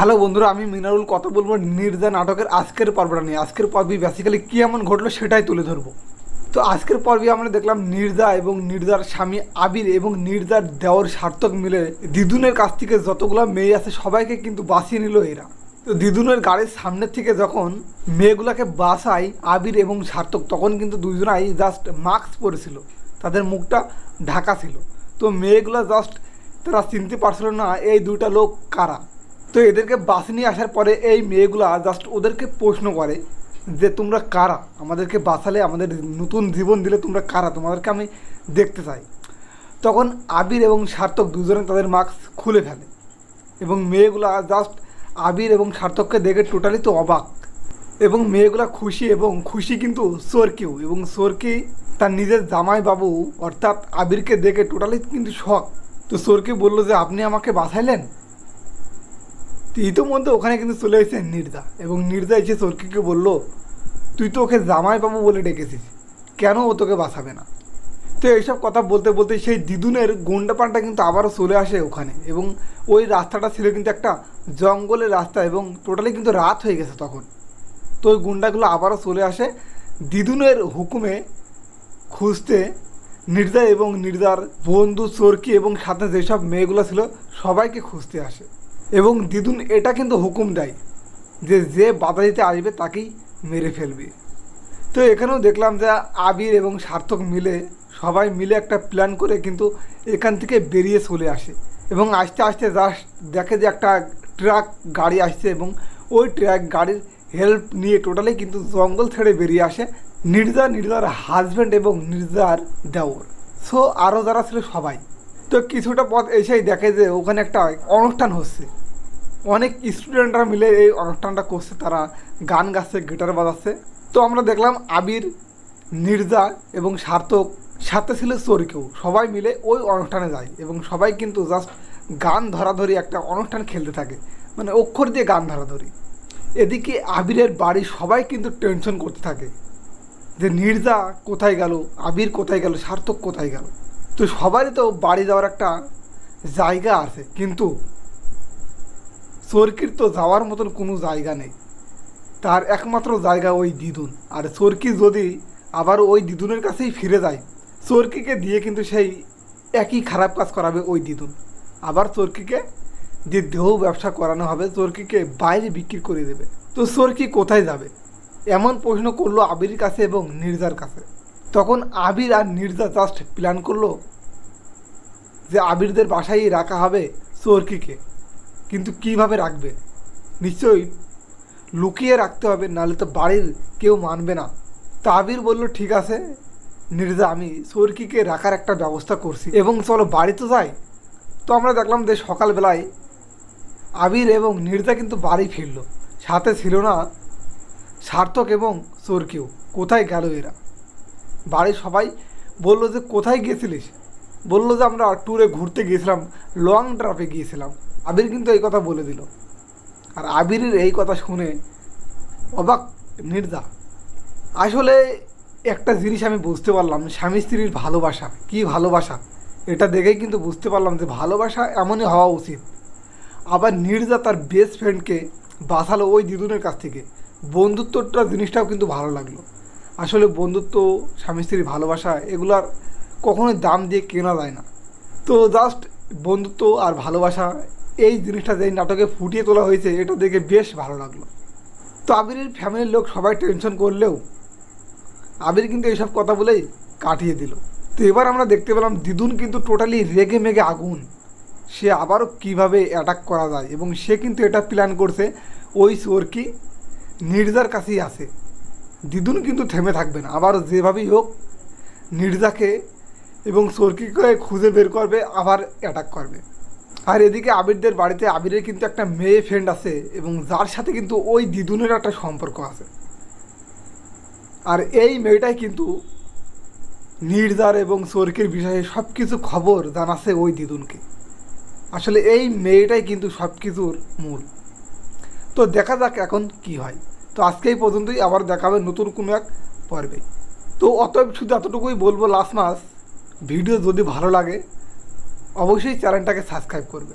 Hello বন্ধুরা, আমি মিনারুল কথা বলব নির্দা নাটকের আজকের পর্বটা নিয়ে। আজকের পর্বে বেসিক্যালি কী এমন ঘটলো সেটাই তুলে ধরবো। তো আজকের পর্বে আমরা দেখলাম নির্দা এবং নির্দার স্বামী আবির এবং নির্দার দেওয়ার সার্থক মিলে দিদুনের কাছ থেকে যতগুলো মেয়ে আছে সবাইকে কিন্তু বাঁচিয়ে নিল এরা। তো দিদুনের গাড়ির সামনের থেকে যখন মেয়েগুলোকে বাসায় আবির এবং সার্থক, তখন কিন্তু দুজনাই জাস্ট মাস্ক পরেছিল। তাদের মুখটা ঢাকা ছিল। তো মেয়েগুলো জাস্ট তারা চিনতে পারছিল না, এই দুটা লোক কারা? তো এদেরকে বাসে নিয়ে আসার পরে এই মেয়েগুলা জাস্ট ওদেরকে প্রশ্ন করে যে, তোমরা কারা? আমাদেরকে বাঁচালে আমাদের নতুন জীবন দিলে তোমরা কারা? তোমাদেরকে আমি দেখতে চাই। তখন আবির এবং সার্থক দুজনে তাদের মাস্ক খুলে ফেলে এবং মেয়েগুলা জাস্ট আবির এবং সার্থককে দেখে টোটালি তো অবাক এবং মেয়েগুলা খুশি এবং খুশি কিন্তু সোরকিও এবং সোরকি তার নিজের জামাই বাবু অর্থাৎ আবিরকে দেখে টোটালি কিন্তু শখ তো সোরকি বলল যে, আপনি আমাকে বাঁচাইলেন? ইতোমধ্যে ওখানে কিন্তু চলে এসেছে নির্দা। এবং নির্দা এসে সর্কিকে বলল, তুই তো ওকে জামাইবাবু বলে ডেকেছিস। কেন ও তোকে বাঁচাবে না? তো এইসব কথা বলতে বলতে সেই দিদুনের গুন্ডা পানটা কিন্তু আবারও চলে আসে ওখানে। এবং ওই রাস্তাটা ছিল কিন্তু একটা জঙ্গলের রাস্তা এবং টোটালি কিন্তু রাত হয়ে গেছে তখন। তো ওই গুন্ডাগুলো আবারও চলে আসে। দিদুনের হুকুমে খুঁজতে নির্দা এবং নির্দার বন্ধু চরকি এবং সাথে যেসব মেয়েগুলো ছিল সবাইকে খুঁজতে আসে। এবং দিদুন এটা কিন্তু হুকুম দেয় যে যে বাধা দিতে আসবে তাকেই মেরে ফেলবে। তো এখানেও দেখলাম যে আবির এবং সার্থক মিলে, সবাই মিলে একটা প্ল্যান করে কিন্তু এখান থেকে বেরিয়ে চলে আসে এবং আস্তে আস্তে জাস্ট দেখে যে একটা ট্রাক গাড়ি আসছে এবং ওই ট্রাক গাড়ির হেল্প নিয়ে টোটালি কিন্তু জঙ্গল ছেড়ে বেরিয়ে আসে নির্জা, নির্জার হাজব্যান্ড এবং নির্জার দেওর। সো আরও যারা ছিল সবাই। তো কিছুটা পথ এসেই দেখে যে ওখানে একটা অনুষ্ঠান হচ্ছে। অনেক স্টুডেন্টরা মিলে এই অনুষ্ঠানটা করছে। তারা গান গাচ্ছে গিটার বাজাচ্ছে। তো আমরা দেখলাম আবির, নির্জা এবং সার্থক সাথে ছিল চোরকেও সবাই মিলে ওই অনুষ্ঠানে যায় এবং সবাই কিন্তু জাস্ট গান ধরাধরি একটা অনুষ্ঠান খেলতে থাকে। মানে অক্ষর দিয়ে গান ধরাধরি। এদিকে আবিরের বাড়ি সবাই কিন্তু টেনশন করতে থাকে। যে নির্জা কোথায় গেল? আবির কোথায় গেল? সার্থক কোথায় গেল? তো সবারই তো বাড়ি যাওয়ার একটা জায়গা আছে। কিন্তু চরকির তো যাওয়ার মতন কোনো জায়গা নেই। তার একমাত্র জায়গা ওই দিদুন আর চরকি যদি আবার ওই দিদুনের কাছেই ফিরে যায় চরকিকে দিয়ে কিন্তু সেই একই খারাপ কাজ করাবে ওই দিদুন আবার চরকিকে যে দেহ ব্যবসা করানো হবে চরকিকে বাইরে বিক্রি করে দেবে। তো চরকি কোথায় যাবে? এমন প্রশ্ন করল আবির কাছে এবং নির্জার কাছে। তখন আবির আর নির্জা জাস্ট প্ল্যান করল যে আবিরদের বাসায় রাখা হবে চরকিকে কিন্তু কীভাবে রাখবে? নিশ্চয়ই লুকিয়ে রাখতে হবে, নাহলে তো বাড়ির কেউ মানবে না। তা আবির বলল, ঠিক আছে, নির্জা, আমি সরকিকে রাখার একটা ব্যবস্থা করছি। এবং চলো, বাড়ি তো যাই। তো আমরা দেখলাম যে সকালবেলায় আবির এবং নির্জা কিন্তু বাড়ি ফিরল। সাথে ছিল না সার্থক এবং চোরকেও কোথায় গেল এরা? বাড়ির সবাই বলল যে, কোথায় গেছিলিস বলল যে, আমরা ট্যুরে ঘুরতে গিয়েছিলাম লং ড্রাইভে গিয়েছিলাম। আবির কিন্তু এই কথা বলে দিল। আর আবিরের এই কথা শুনে অবাক, নির্দা। আসলে একটা জিনিস আমি বুঝতে পারলাম, স্বামী স্ত্রীর ভালোবাসা। কি ভালোবাসা? এটা দেখেই কিন্তু বুঝতে পারলাম যে ভালোবাসা এমনই হওয়া উচিত। আবার নির্জা তার বেস্ট ফ্রেন্ডকে বাঁচালো ওই দিদুনের কাছ থেকে। বন্ধুত্বটা জিনিসটাও কিন্তু ভালো লাগল। আসলে বন্ধুত্ব, স্বামী স্ত্রীর ভালোবাসা, এগুলার কখনোই দাম দিয়ে কেনা যায় না। তো জাস্ট বন্ধুত্ব আর ভালোবাসা এই জিনিসটা যে নাটকে ফুটিয়ে তোলা হয়েছে, এটা দেখে বেশ ভালো লাগল। তো আবিরের ফ্যামিলির লোক সবাই টেনশন করলেও আবির কিন্তু এইসব কথা বলেই কাটিয়ে দিল। তো এবার আমরা দেখতে পেলাম দিদুন কিন্তু টোটালি রেগে মেগে আগুন। সে আবারও কীভাবে অ্যাটাক করা যায় এবং সে কিন্তু এটা প্ল্যান করছে, ওই চোরকি নির্জার কাছেই আছে। দিদুন কিন্তু থেমে থাকবে না, আবার যেভাবেই হোক নির্জাকে এবং চোরকিকে খুঁজে বের করবে, আবার অ্যাটাক করবে। আর এদিকে আবিরদের বাড়িতে আবিরের কিন্তু একটা মেয়ে ফ্রেন্ড আছে এবং যার সাথে কিন্তু ওই দিদুনের একটা সম্পর্ক আছে। আর এই মেয়েটাই কিন্তু নির্জার এবং চোরকির বিষয়ে সব কিছু খবর জানাচ্ছে ওই দিদুনকে আসলে এই মেয়েটাই কিন্তু সব কিছুর মূল। তো দেখা যাক এখন কি হয়। তো আজকেই পর্যন্তই, আবার দেখাবে নতুন কোনো এক পর্বে। তো অতএব শুধু এতটুকুই বলব লাস্ট মাস ভিডিও যদি ভালো লাগে অবশ্যই চ্যানেলটাকে সাবস্ক্রাইব করবে।